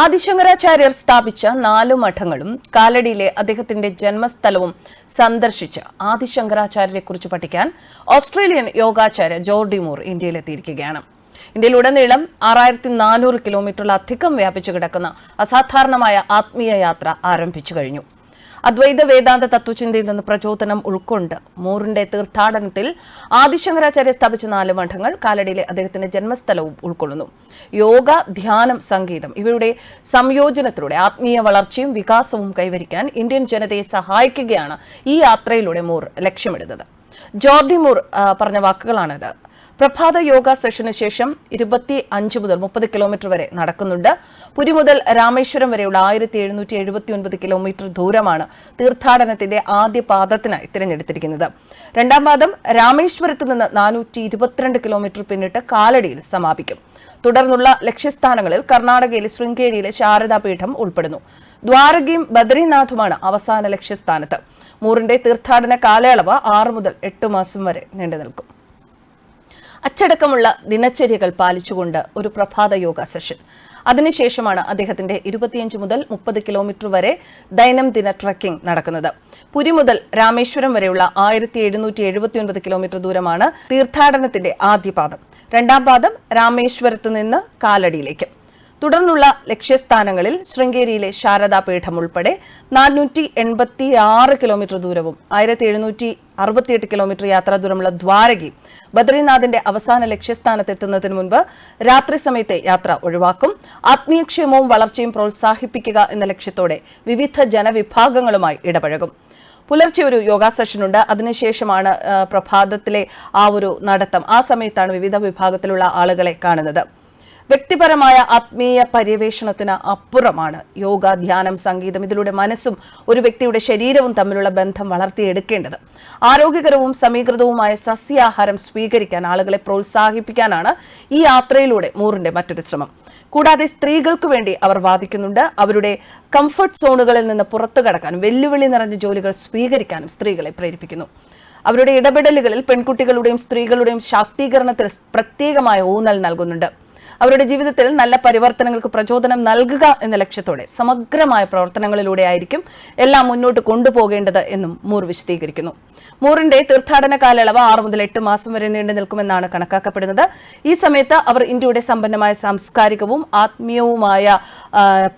ആദിശങ്കരാചാര്യർ സ്ഥാപിച്ച നാലു മഠങ്ങളും കാലടിയിലെ അദ്ദേഹത്തിന്റെ ജന്മസ്ഥലവും സന്ദർശിച്ച് ആദിശങ്കരാചാര്യരെ കുറിച്ച് പഠിക്കാൻ ഓസ്ട്രേലിയൻ യോഗാചാര്യ ജോർഡി മൂർ ഇന്ത്യയിലെത്തിയിരിക്കുകയാണ്. ഇന്ത്യയിലുടനീളം ആറായിരത്തി നാനൂറ് കിലോമീറ്ററിലധികം വ്യാപിച്ചു കിടക്കുന്ന അസാധാരണമായ ആത്മീയ യാത്ര ആരംഭിച്ചു കഴിഞ്ഞു. അദ്വൈത വേദാന്ത തത്വചിന്തയിൽ നിന്ന് പ്രചോദനം ഉൾക്കൊണ്ട് മൂറിന്റെ തീർത്ഥാടനത്തിൽ ആദിശങ്കരാചാര്യ സ്ഥാപിച്ച നാല് മഠങ്ങൾ കാലടിയിലെ അദ്ദേഹത്തിന്റെ ജന്മസ്ഥലവും ഉൾക്കൊള്ളുന്നു. യോഗ ധ്യാനം സംഗീതം ഇവയുടെ സംയോജനത്തിലൂടെ ആത്മീയ വളർച്ചയും വികാസവും കൈവരിക്കാൻ ഇന്ത്യൻ ജനതയെ സഹായിക്കുകയാണ് ഈ യാത്രയിലൂടെ മൂർ ലക്ഷ്യമിടുന്നത്. ജോർഡി മൂർ പറഞ്ഞ വാക്കുകളാണിത്. പ്രഭാത യോഗ സെഷന് ശേഷം ഇരുപത്തി അഞ്ച് മുതൽ മുപ്പത് കിലോമീറ്റർ വരെ നടക്കുന്നുണ്ട്. പുരി മുതൽ രാമേശ്വരം വരെയുള്ള ആയിരത്തി എഴുന്നൂറ്റി എഴുപത്തി ഒൻപത് കിലോമീറ്റർ ദൂരമാണ് തീർത്ഥാടനത്തിന്റെ ആദ്യ പാദത്തിനായി തിരഞ്ഞെടുത്തിരിക്കുന്നത്. രണ്ടാം പാദം രാമേശ്വരത്ത് നിന്ന് നാനൂറ്റി ഇരുപത്തിരണ്ട് കിലോമീറ്റർ പിന്നിട്ട് കാലടിയിൽ സമാപിക്കും. തുടർന്നുള്ള ലക്ഷ്യസ്ഥാനങ്ങളിൽ കർണാടകയിലെ ശൃംഗേരിയിലെ ശാരദാപീഠം ഉൾപ്പെടുന്നു. ദ്വാരകയും ബദ്രീനാഥുമാണ് അവസാന ലക്ഷ്യസ്ഥാനത്ത്. മൂറിന്റെ തീർത്ഥാടന കാലയളവ് ആറ് മുതൽ എട്ട് മാസം വരെ നീണ്ടു നിൽക്കും അച്ചടക്കമുള്ള ദിനചര്യകൾ പാലിച്ചുകൊണ്ട് ഒരു പ്രഭാത യോഗ സെഷൻ. അതിനുശേഷമാണ് അദ്ദേഹത്തിന്റെ ഇരുപത്തിയഞ്ച് മുതൽ മുപ്പത് കിലോമീറ്റർ വരെ ദൈനംദിന ട്രക്കിംഗ് നടക്കുന്നത്. പുരി മുതൽ രാമേശ്വരം വരെയുള്ള ആയിരത്തി എഴുന്നൂറ്റി എഴുപത്തിയൊൻപത് കിലോമീറ്റർ ദൂരമാണ് തീർത്ഥാടനത്തിന്റെ ആദ്യ പാദം. രണ്ടാം പാദം രാമേശ്വരത്ത് നിന്ന് കാലടിയിലേക്ക്. തുടർന്നുള്ള ലക്ഷ്യസ്ഥാനങ്ങളിൽ ശൃംഗേരിയിലെ ശാരദാപീഠം ഉൾപ്പെടെ നാനൂറ്റി എൺപത്തി ആറ് കിലോമീറ്റർ ദൂരവും ആയിരത്തി എഴുന്നൂറ്റി അറുപത്തിയെട്ട് കിലോമീറ്റർ യാത്രാ ദൂരമുള്ള ദ്വാരകയും ബദ്രീനാഥിന്റെ അവസാന ലക്ഷ്യസ്ഥാനത്തെത്തുന്നതിന് മുൻപ് രാത്രി സമയത്തെ യാത്ര ഒഴിവാക്കും. ആത്മീയക്ഷേമവും വളർച്ചയും പ്രോത്സാഹിപ്പിക്കുക എന്ന ലക്ഷ്യത്തോടെ വിവിധ ജനവിഭാഗങ്ങളുമായി ഇടപഴകും. പുലർച്ചെ ഒരു യോഗ സെഷനുണ്ട്. അതിനുശേഷമാണ് ആ, പ്രഭാതത്തിലെ ആ ഒരു നടത്തം. ആ സമയത്താണ് വിവിധ വിഭാഗത്തിലുള്ള ആളുകളെ കാണുന്നത്. വ്യക്തിപരമായ ആത്മീയ പര്യവേഷണത്തിന് അപ്പുറമാണ്. യോഗ ധ്യാനം സംഗീതം ഇതിലൂടെ മനസ്സും ഒരു വ്യക്തിയുടെ ശരീരവും തമ്മിലുള്ള ബന്ധം വളർത്തിയെടുക്കേണ്ടത്. ആരോഗ്യകരവും സമീകൃതവുമായ സസ്യാഹാരം സ്വീകരിക്കാൻ ആളുകളെ പ്രോത്സാഹിപ്പിക്കാനാണ് ഈ യാത്രയിലൂടെ മൂറിന്റെ മറ്റൊരു ശ്രമം. കൂടാതെ സ്ത്രീകൾക്ക് വേണ്ടി അവർ വാദിക്കുന്നുണ്ട്. അവരുടെ കംഫർട്ട് സോണുകളിൽ നിന്ന് പുറത്തു കടക്കാനും വെല്ലുവിളി നിറഞ്ഞ ജോലികൾ സ്വീകരിക്കാനും സ്ത്രീകളെ പ്രേരിപ്പിക്കുന്നു. അവരുടെ ഇടപെടലുകളിൽ പെൺകുട്ടികളുടെയും സ്ത്രീകളുടെയും ശാക്തീകരണത്തിൽ പ്രത്യേകമായ ഊന്നൽ നൽകുന്നുണ്ട്. അവരുടെ ജീവിതത്തിൽ നല്ല പരിവർത്തനങ്ങൾക്ക് പ്രചോദനം നൽകുക എന്ന ലക്ഷ്യത്തോടെ സമഗ്രമായ പ്രവർത്തനങ്ങളിലൂടെ ആയിരിക്കും എല്ലാം മുന്നോട്ട് കൊണ്ടുപോകേണ്ടത് എന്നും മൂർ വിശദീകരിക്കുന്നു. മൂറിന്റെ തീർത്ഥാടന കാലയളവ് ആറ് മുതൽ എട്ട് മാസം വരെ നീണ്ടു നിൽക്കുമെന്നാണ് കണക്കാക്കപ്പെടുന്നത്. ഈ സമയത്ത് അവർ ഇന്ത്യയുടെ സമ്പന്നമായ സാംസ്കാരികവും ആത്മീയവുമായ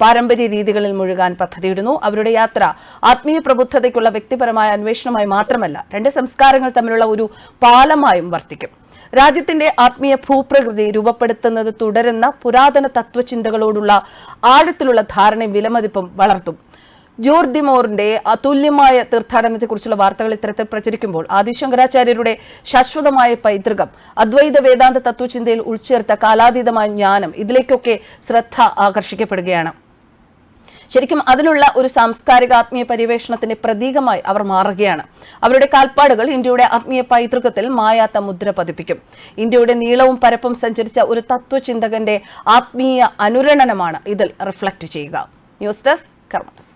പാരമ്പര്യ രീതികളിൽ മുഴുകാൻ പദ്ധതിയിടുന്നു. അവരുടെ യാത്ര ആത്മീയ പ്രബുദ്ധതയ്ക്കുള്ള വ്യക്തിപരമായ അന്വേഷണമായി മാത്രമല്ല രണ്ട് സംസ്കാരങ്ങൾ തമ്മിലുള്ള ഒരു പാലമായും വർത്തിക്കും. രാജ്യത്തിന്റെ ആത്മീയ ഭൂപ്രകൃതി രൂപപ്പെടുത്തുന്നത് തുടരുന്ന പുരാതന തത്വചിന്തകളോടുള്ള ആഴത്തിലുള്ള ധാരണയും വിലമതിപ്പും വളർത്തും. ജോർജ് ദിമോറിന്റെ അതുല്യമായ തീർത്ഥാടനത്തെക്കുറിച്ചുള്ള വാർത്തകൾ ഇത്തരത്തിൽ പ്രചരിക്കുമ്പോൾ ആദിശങ്കരാചാര്യരുടെ ശാശ്വതമായ പൈതൃകം അദ്വൈത വേദാന്ത തത്വചിന്തയിൽ ഉൾച്ചേർത്ത കാലാതീതമായ ജ്ഞാനം ഇതിലേക്കൊക്കെ ശ്രദ്ധ ആകർഷിക്കപ്പെടുകയാണ്. ശരിക്കും അതിനുള്ള ഒരു സാംസ്കാരിക ആത്മീയ പര്യവേഷണത്തിന്റെ പ്രതീകമായി അവർ മാറുകയാണ്. അവരുടെ കാൽപ്പാടുകൾ ഇന്ത്യയുടെ ആത്മീയ പൈതൃകത്തിൽ മായാത്ത മുദ്ര പതിപ്പിക്കും. ഇന്ത്യയുടെ നീളവും പരപ്പും സഞ്ചരിച്ച ഒരു തത്വചിന്തകന്റെ ആത്മീയ അനുരണനമാണ് ഇതിൽ റിഫ്ലക്ട് ചെയ്യുക. News desk കർമ്മസ്